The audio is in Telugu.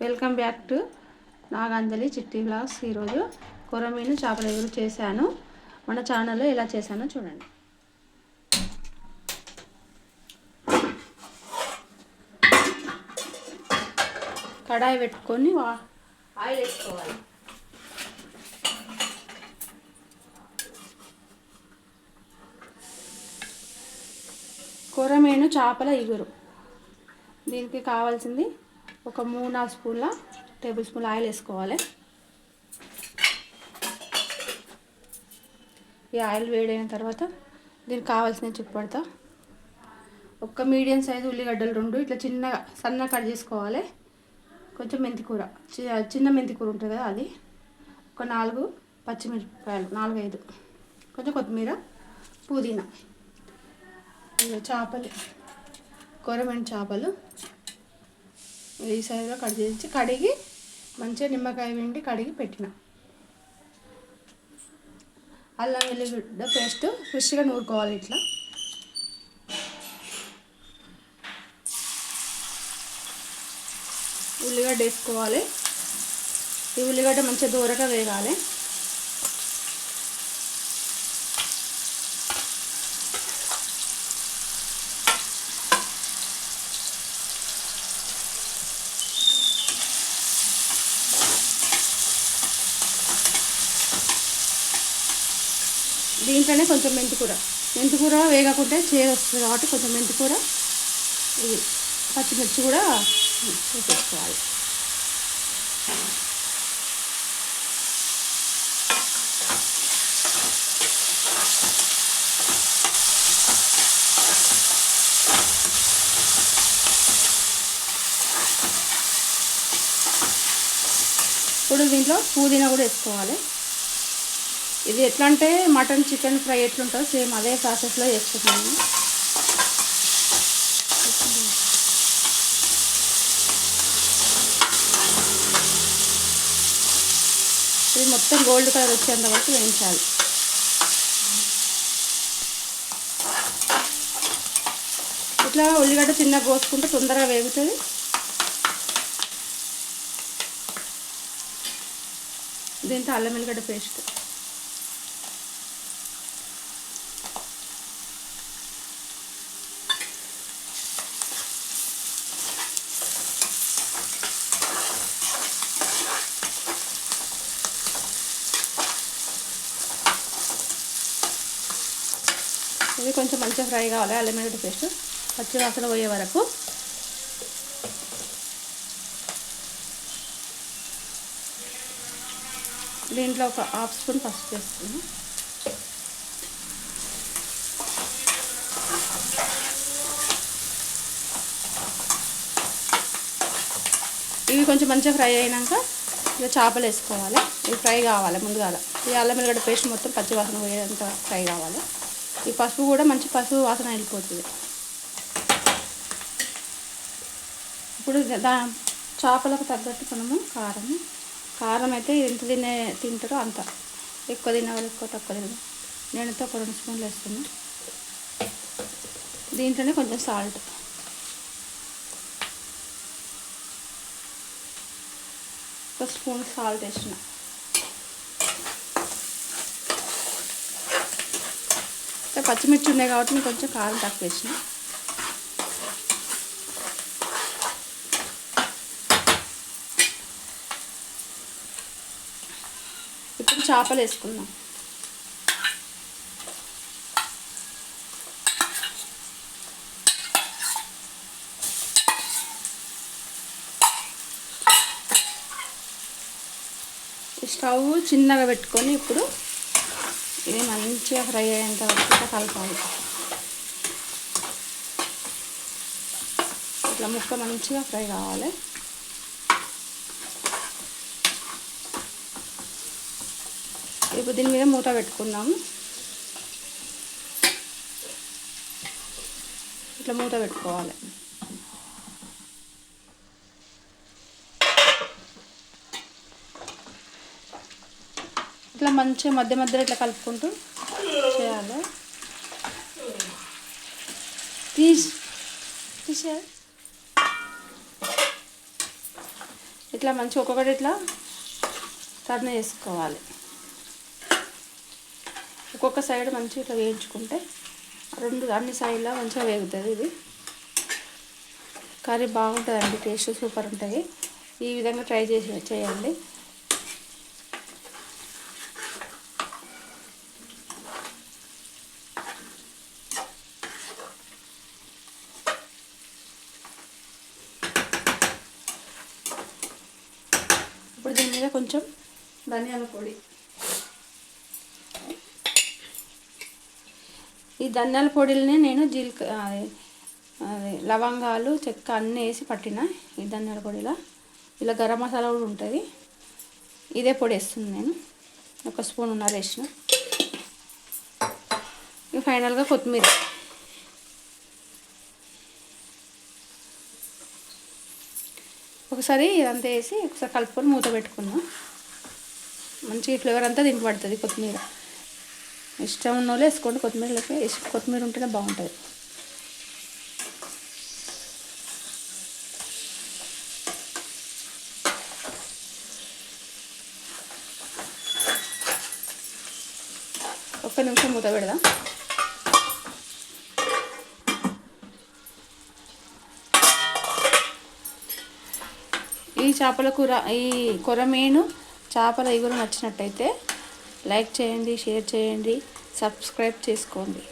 వెల్కమ్ బ్యాక్ టు నాగాంజలి చిట్టి బ్లాగ్స్. ఈరోజు కొరమీను చేపల ఎగురు చేశాను. మన ఛానల్లో ఎలా చేశానో చూడండి. కడాయి పెట్టుకొని వా- ఆయిల్ వేసుకోవాలి. కొరమీను చేపల ఇగురు దీనికి కావాల్సింది ఒక మూడు నాలుగు స్పూన్ల టేబుల్ స్పూన్ ఆయిల్ వేసుకోవాలి. ఈ ఆయిల్ వేడైన తర్వాత దీనికి కావాల్సిన చుట్టుపడతా ఒక మీడియం సైజు ఉల్లిగడ్డలు రెండు ఇట్లా చిన్నగా సన్నగా కట్ చేసుకోవాలి. కొంచెం మెంతికూర చి- చిన్న మెంతికూర ఉంటుంది కదా అది. ఒక నాలుగు పచ్చిమిరపకాయలు నాలుగు ఐదు. కొంచెం కొత్తిమీర పుదీనా. చేపలు కొరమైన చేపలు. ఈ సైజులో కట్ చేసి కడిగి మంచిగా నిమ్మకాయ పిండి కడిగి పెట్టిన. అల్లం వెల్లిగడ్డ పేస్ట్ ఫ్రెష్గా నూరుకోవాలి ఇట్లా. ఉల్లిగడ్డ వేసుకోవాలి. ఈ ఉల్లిగడ్డ మంచిగా దూరగా వేగాలి. దీంట్లోనే కొంచెం మెంతికూర. మెంతికూర వేగకుంటే చేదు వస్తుంది కాబట్టి కొంచెం మెంతికూర ఇది పచ్చిమిర్చి కూడా వేసేసుకోవాలి. ఇప్పుడు దీంట్లో పుదీనా కూడా వేసుకోవాలి. ఇది ఎట్లా అంటే మటన్ చికెన్ ఫ్రై ఎట్లుంటుందో సేమ్ అదే ప్రాసెస్లో చేసుకుంటాము ఇది మొత్తం గోల్డ్ కలర్ వచ్చేంత వరకు వేయించాలి. ఇట్లా ఉల్లిగడ్డ చిన్న కోసుకుంటే తొందరగా వేగుతుంది. దీంతో అల్లం వెల్లిగడ్డ పేస్ట్. ఇవి కొంచెం మంచిగా ఫ్రై కావాలి అల్లం వెల్లుల్లి పేస్ట్. పచ్చి వాసన పోయే వరకు. దీంట్లో ఒక హాఫ్ స్పూన్ పసుపు వేస్తున్నాను ఇవి కొంచెం మంచిగా ఫ్రై అయినాక ఇక చేపలు వేసుకోవాలి. ఇవి ఫ్రై కావాలి ముందుగా ఈ అల్లం వెల్లిగడ్డ పేస్ట్ మొత్తం పచ్చివాసన పోయేంత ఫ్రై కావాలి. ఈ పసుపు కూడా మంచి పసుపు వాసన వెళ్ళిపోతుంది. ఇప్పుడు దా చేపలకు తగ్గట్టు మనము కారం కారం అయితే ఎంత తినే తింటారో అంత. ఎక్కువ తినే ఎక్కువ తక్కువ తిన నేనైతే ఒక రెండు స్పూన్లు వేస్తున్నా. దీంట్లోనే కొంచెం సాల్ట్. ఒక స్పూన్ సాల్ట్ వేసిన పచ్చిమిర్చి ఉన్నాయి కాబట్టి నేను కొంచెం కారం తక్కువ వేసిన. ఇప్పుడు చేపలు వేసుకుందాం. స్టవ్ చిన్నగా పెట్టుకొని ఇప్పుడు ఇది మంచిగా ఫ్రై అయ్యేంత వరకు కలపాలి ఇట్లా ముక్క మంచిగా ఫ్రై కావాలి. ఇప్పుడు దీని మీద మూత పెట్టుకుందాము ఇట్లా మూత పెట్టుకోవాలి. ఇట్లా మంచిగా మధ్య మధ్యలో ఇట్లా కలుపుకుంటూ చేయాలి. తీసి తీసేయాలి. ఇట్లా మంచిగా ఒక్కొక్కటి ఇట్లా టర్న్ చేసుకోవాలి. ఒక్కొక్క సైడ్ మంచిగా ఇట్లా వేయించుకుంటే రెండు అన్ని సైడ్లో మంచిగా వేగుతుంది ఇది. కర్రీ బాగుంటుందండి టేస్ట్ సూపర్ ఉంటుంది. ఈ విధంగా ట్రై చేసి చేయండి. మీద కొంచెం ధనియాల పొడి. ఈ ధనియాల పొడిని నేను జీలక లవంగాలు చెక్క అన్నీ వేసి పట్టిన ఈ ధనియాల పొడిలో. ఇలా గరం మసాలా కూడా ఉంటుంది. ఇదే పొడి వేస్తుంది నేను. ఒక స్పూన్ ఉన్నారు వేసిన ఫైనల్గా కొత్తిమీర. ఒకసారి ఇదంతా వేసి ఒకసారి కలుపుకొని మూత పెట్టుకుందాం. మంచిగా ఫ్లేవర్ అంతా దీనికి పడుతుంది కొత్తిమీర. ఇష్టం ఉన్న వాళ్ళు వేసుకోండి. కొత్తిమీరలోకి వేసి కొత్తిమీర ఉంటేనే బాగుంటుంది. ఒక్క నిమిషం మూత పెడదాం. ఈ చేపల కూర ఈ కొరమేను చేపల ఇగురు నచ్చినట్టయితే లైక్ చేయండి షేర్ చేయండి సబ్స్క్రైబ్ చేసుకోండి.